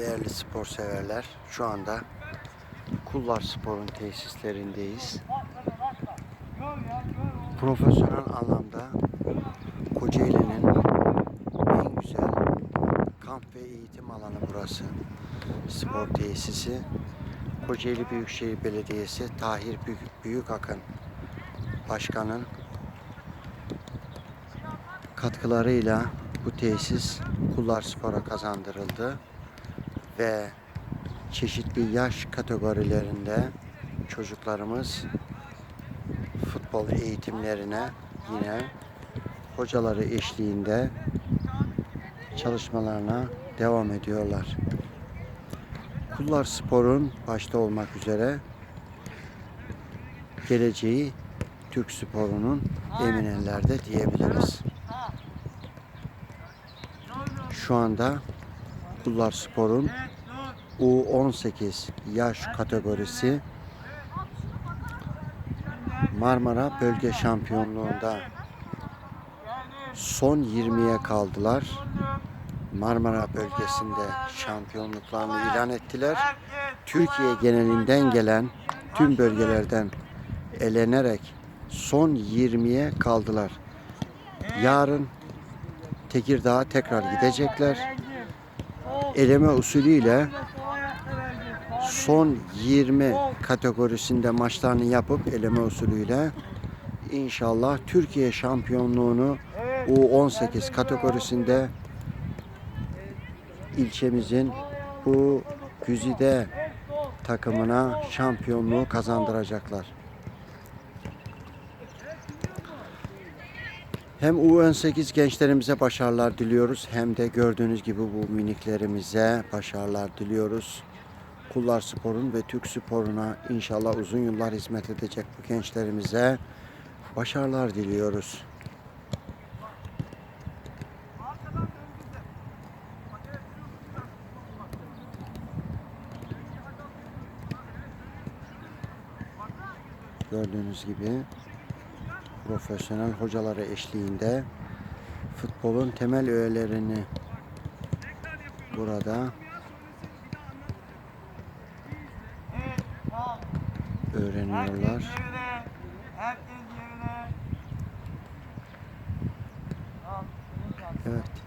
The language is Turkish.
Değerli spor severler, şu anda Kullar Spor'un tesislerindeyiz. Profesyonel anlamda Kocaeli'nin en güzel kamp ve eğitim alanı burası. Spor tesisi. Kocaeli Büyükşehir Belediyesi Tahir Büyük, Büyükakın Başkan'ın katkılarıyla bu tesis Kullar Spor'a kazandırıldı ve çeşitli yaş kategorilerinde çocuklarımız futbol eğitimlerine yine hocaları eşliğinde çalışmalarına devam ediyorlar. Kullar Spor'un başta olmak üzere geleceği Türk sporunun emin ellerde diyebiliriz. Şu anda Kullar Spor'un U18 yaş kategorisi Marmara Bölge Şampiyonluğunda son 20'ye kaldılar. Marmara bölgesinde şampiyonluklarını ilan ettiler. Türkiye genelinden gelen tüm bölgelerden elenerek son 20'ye kaldılar. Yarın Tekirdağ'a tekrar gidecekler. Eleme usulüyle son 20 kategorisinde maçlarını yapıp eleme usulüyle inşallah Türkiye şampiyonluğunu U18 kategorisinde ilçemizin bu güzide takımına şampiyonluğu kazandıracaklar. Hem U18 gençlerimize başarılar diliyoruz hem de gördüğünüz gibi bu miniklerimize başarılar diliyoruz. Kullar Spor'un ve Türk Spor'una inşallah uzun yıllar hizmet edecek bu gençlerimize başarılar diliyoruz. Gördüğünüz gibi profesyonel hocaları eşliğinde futbolun temel öğelerini burada öğreniyorlar. Evet.